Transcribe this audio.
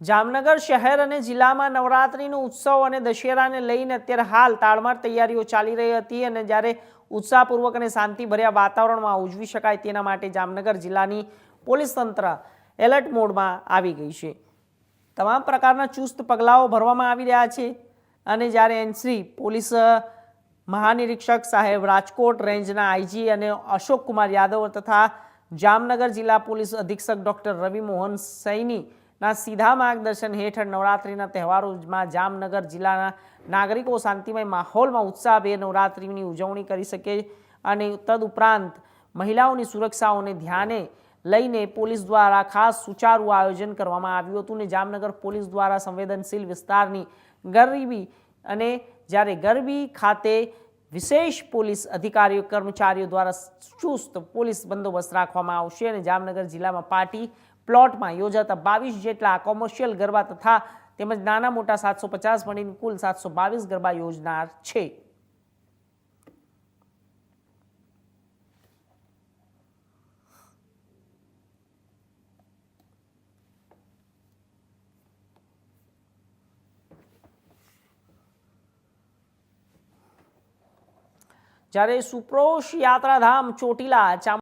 જામનગર શહેર અને જિલ્લામાં નવરાત્રિનો ઉત્સવ અને દશેરાને લઈને અત્યારે હાલ તાળમાર તૈયારીઓ ચાલી રહી હતી અને જ્યારે ઉત્સાહપૂર્વક અને શાંતિભર્યા વાતાવરણમાં ઉજવી શકાય તેના માટે જામનગર જિલ્લાની પોલીસ તંત્ર એલર્ટ મોડમાં આવી ગઈ છે. તમામ પ્રકારના ચુસ્ત પગલાઓ ભરવામાં આવી રહ્યા છે અને જ્યારે એનસી પોલીસ મહાનિરીક્ષક સાહેબ રાજકોટ રેન્જના આઈજી અને અશોક કુમાર યાદવ તથા જામનગર જિલ્લા પોલીસ અધિક્ષક ડૉક્ટર રવિ મોહન સૈનીના સીધા માર્ગદર્શન હેઠળ નવરાત્રિના તહેવારોમાં જામનગર જિલ્લાના નાગરિકો શાંતિમય માહોલમાં ઉત્સાહભેર નવરાત્રિની ઉજવણી કરી શકે અને તદુપરાંત મહિલાઓની સુરક્ષાઓને ધ્યાને લઈને પોલીસ દ્વારા ખાસ સુચારુ આયોજન કરવામાં આવ્યું હતું ને જામનગર પોલીસ દ્વારા સંવેદનશીલ વિસ્તારની ગરીબી અને જ્યારે ગરબી ખાતે વિશેષ પોલીસ અધિકારીઓ કર્મચારીઓ દ્વારા ચુસ્ત પોલીસ બંદોબસ્ત રાખવામાં આવશે અને જામનગર જિલ્લામાં પાર્ટી પ્લોટમાં યોજાતા બાવીસ જેટલા કોમર્શિયલ ગરબા તથા તેમજ નાના મોટા સાતસો પચાસ મળીને કુલ સાતસો બાવીસ ગરબા યોજનાર છે. જ્યારે સુપ્રોશ યાત્રાધામ ચોટીલા